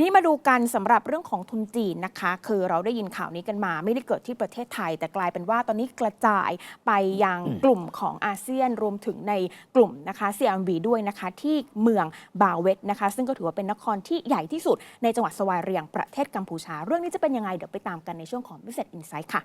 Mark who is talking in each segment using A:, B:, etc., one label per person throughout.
A: ทีนี้มาดูกันสำหรับเรื่องของทุนจีนนะคะ คือเราได้ยินข่าวนี้กันมา ไม่ได้เกิดที่ประเทศไทย แต่กลายเป็นว่าตอนนี้กระจายไปยังกลุ่มของอาเซียนรวมถึงในกลุ่มนะคะ CMV ด้วยนะคะ ที่เมืองบาเวตนะคะ ซึ่งก็ถือว่าเป็นนครที่ใหญ่ที่สุดในจังหวัดสวายเรียงประเทศกัมพูชา เรื่องนี้จะเป็นยังไงเดี๋ยวไปตามกันในช่วงของ Business Insight ค่ะ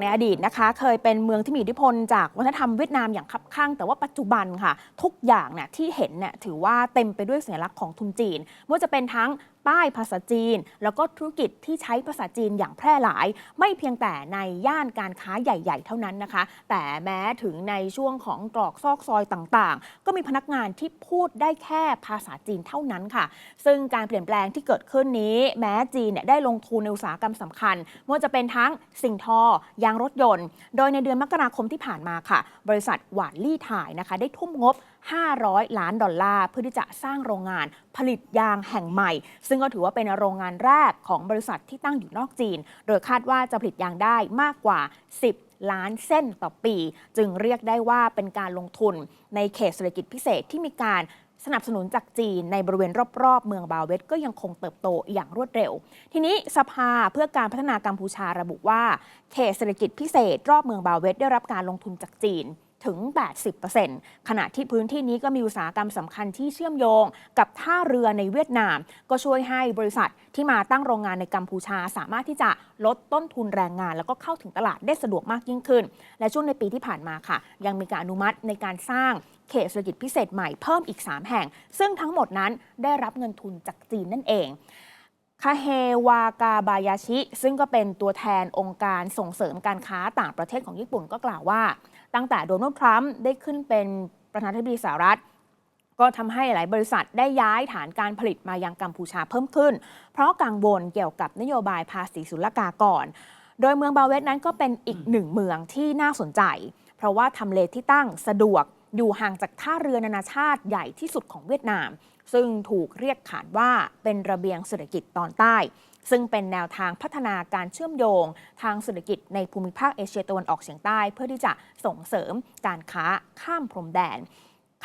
A: ในอดีตนะคะ เคยเป็นเมืองที่มีอิทธิพลจากวัฒนธรรมเวียดนามอย่างคับข้าง แต่ว่าปัจจุบันค่ะ ทุกอย่างเนี่ยที่เห็นเนี่ยถือว่าเต็มไปด้วยสัญลักษณ์ของทุนจีนไม่ว่าจะเป็นทั้งป้ายภาษาจีน แล้วก็ธุรกิจที่ใช้ภาษาจีนอย่างแพร่หลาย ไม่เพียงแต่ในย่านการค้าใหญ่ ๆ เท่านั้นนะคะ แต่แม้ถึงในช่วงของตรอกซอกซอยต่างๆ ก็มีพนักงานที่พูดได้แค่ภาษาจีนเท่านั้นค่ะ ซึ่งการเปลี่ยนแปลงที่เกิดขึ้นนี้ แม้จีนเนี่ยได้ลงทุนในอุตสาหกรรมสำคัญไม่ว่าจะเป็นทั้งสิ่งทอยางรถยนต์ โดยในเดือนมกราคมที่ผ่านมาค่ะ บริษัทหวานลี่ถ่ายนะคะ ได้ทุ่มงบ500 ล้านดอลลาร์ เพื่อที่จะสร้างโรงงานผลิตยางแห่งใหม่ ซึ่งก็ถือว่าเป็นโรงงานแรกของบริษัทที่ตั้งอยู่นอกจีน โดยคาดว่าจะผลิตยางได้มากกว่า 10ล้านเส้นต่อปี จึงเรียกได้ว่าเป็นการลงทุนในเขตเศรษฐกิจพิเศษที่มีการสนับสนุนจากจีนในบริเวณรอบๆ เมืองบาเวตก็ยังคงเติบโตอย่างรวดเร็ว ทีนี้สภาเพื่อการพัฒนากัมพูชาระบุว่า เขตเศรษฐกิจพิเศษ รอบเมืองบาเวตได้รับการลงทุนจากจีน ถึง 80%ขณะที่พื้นที่นี้ก็มีอุตสาหกรรมสำคัญที่เชื่อมโยง กับท่าเรือในเวียดนาม ก็ช่วยให้บริษัทที่มาตั้งโรงงานในกัมพูชา สามารถที่จะลดต้นทุนแรงงาน แล้วก็เข้าถึงตลาดได้สะดวกมากยิ่งขึ้น และช่วงในปีที่ผ่านมาค่ะ ยังมีการอนุมัติในการสร้างเขตเศรษฐกิจพิเศษใหม่เพิ่มอีก 3 แห่ง ซึ่งทั้งหมดนั้นได้รับเงินทุนจากจีนนั่นเองคาเฮวากาบายาชิ ซึ่งก็เป็นตัวแทนองค์การส่งเสริมการค้าต่างประเทศของญี่ปุ่นก็กล่าวว่า ตั้งแต่โดนัลด์ทรัมป์ได้ขึ้นเป็นประธานาธิบดีสหรัฐ ก็ทำให้หลายบริษัทได้ย้ายฐานการผลิตมายังกัมพูชาเพิ่มขึ้น เพราะกังวลเกี่ยวกับนโยบายภาษีศุลกากร โดยเมืองบาเวตนั้นก็เป็นอีกหนึ่งเมืองที่น่าสนใจ เพราะว่าทำเลที่ตั้งสะดวก อยู่ห่างจากท่าเรือนานาชาติใหญ่ที่สุดของเวียดนาม ซึ่งถูกเรียกขานว่าเป็นระเบียงเศรษฐกิจตอนใต้ ซึ่งเป็นแนวทางพัฒนาการเชื่อมโยง ทางเศรษฐกิจในภูมิภาคเอเชียตะวันออกเฉียงใต้ เพื่อที่จะส่งเสริมการค้าข้ามพรมแดน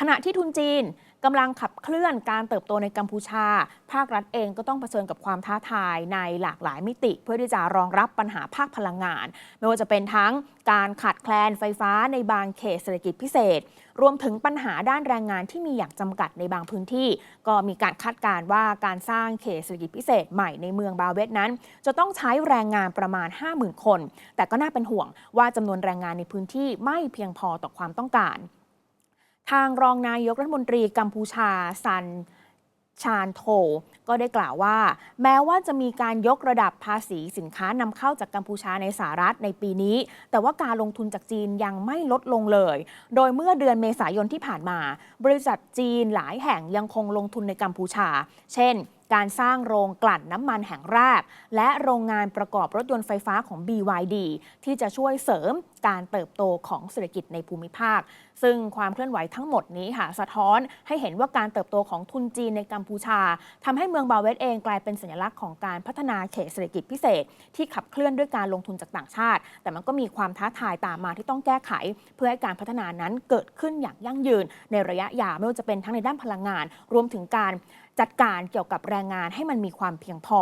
A: ขณะที่ทุนจีนกำลังขับเคลื่อนการเติบโตในกัมพูชา ภาครัฐเองก็ต้องเผชิญกับความท้าทายในหลากหลายมิติ เพื่อที่จะรองรับปัญหาภาคพลังงาน ไม่ว่าจะเป็นทั้งการขาดแคลนไฟฟ้าในบางเขตเศรษฐกิจพิเศษ รวมถึงปัญหาด้านแรงงานที่มีอย่างจำกัดในบางพื้นที่ ก็มีการคาดการณ์ว่าการสร้างเขตเศรษฐกิจพิเศษใหม่ในเมืองบาเวตนั้น จะต้องใช้แรงงานประมาณ 50,000 คน แต่ก็น่าเป็นห่วงว่าจำนวนแรงงานในพื้นที่ไม่เพียงพอต่อความต้องการ ทางรองนายกรัฐมนตรีกัมพูชาซันชาญโท ก็ได้กล่าวว่า แม้ว่าจะมีการยกระดับภาษีสินค้านำเข้าจากกัมพูชาในสหรัฐในปีนี้ แต่ว่าการลงทุนจากจีนยังไม่ลดลงเลย โดยเมื่อเดือนเมษายนที่ผ่านมา บริษัทจีนหลายแห่งยังคงลงทุนในกัมพูชา เช่น การสร้างโรงกลั่นน้ำมันแห่งแรก และโรงงานประกอบรถยนต์ไฟฟ้าของ BYD ที่จะช่วยเสริมการเติบโตของเศรษฐกิจในภูมิภาค ซึ่งความเคลื่อนไหวทั้งหมดนี้ค่ะสะท้อนให้เห็นว่าการเติบโตของทุนจีนในกัมพูชาทำให้เมืองบาเวตเองกลายเป็นสัญลักษณ์ของการพัฒนาเขตเศรษฐกิจพิเศษ ที่ขับเคลื่อนด้วยการลงทุนจากต่างชาติ แต่มันก็มีความท้าทายตามมาที่ต้องแก้ไข เพื่อให้การพัฒนานั้นเกิดขึ้นอย่างยั่งยืน ในระยะยาวไม่ว่าจะเป็นทั้งในด้านพลังงาน รวมถึงการ จัดการเกี่ยวกับแรงงานให้มันมีความเพียงพอ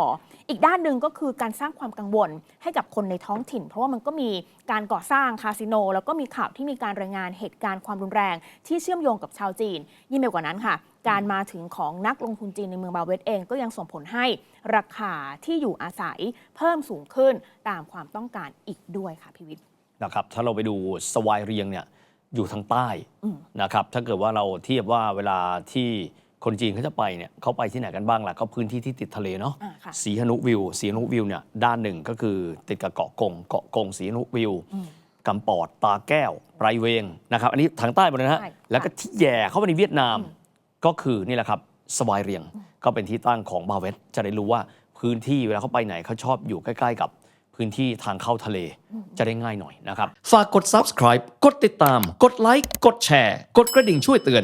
A: อีกด้านหนึ่งก็คือการสร้างความกังวลให้กับคนในท้องถิ่น เพราะว่ามันก็มีการก่อสร้างคาสิโน แล้วก็มีข่าวที่มีการรายงานเหตุการณ์ความรุนแรง ที่เชื่อมโยงกับชาวจีน ยิ่งไปกว่านั้นค่ะ การมาถึงของนักลงทุนจีนในเมืองบาเวตเองก็ยังส่งผลให้ราคาที่อยู่อาศัยเพิ่มสูงขึ้นตามความต้องการอีกด้วยค่ะพิวิทย์
B: นะครับถ้าเราไปดูสวายเรียงเนี่ยอยู่ทางใต้
A: อืม
B: นะครับถ้าเกิดว่าเราเทียบว่าเวลาที่ คนจีนเขาจะไปเนี่ยเขาไปที่ไหนกันบ้างล่ะก็พื้นที่ที่ติดทะเลเนาะ
A: อ่าค่ะ
B: สีหนุวิวสีหนุวิวเนี่ยด้านหนึ่งก็คือติดกับเกาะกงเกาะกงสีหนุวิว
A: อืม
B: กำปอดตาแก้วไพรเวงนะครับอันนี้ทางใต้หมดเลยนะฮะ
A: ใช่
B: แล้วก็ที่แย่เข้าไปในเวียดนาม
A: อืม
B: ก็คือนี่แหละครับสวายเรียงก็เป็นที่ตั้งของบาเวตจะได้รู้ว่าพื้นที่เวลาเขาไปไหนเขาชอบอยู่ใกล้ ๆ กับพื้นที่ทางเข้าทะเลจะได้ง่ายหน่อยนะครับ
C: ฝากกด subscribe กดติดตาม กดไลค์กดแชร์ กดกระดิ่งช่วยเตือน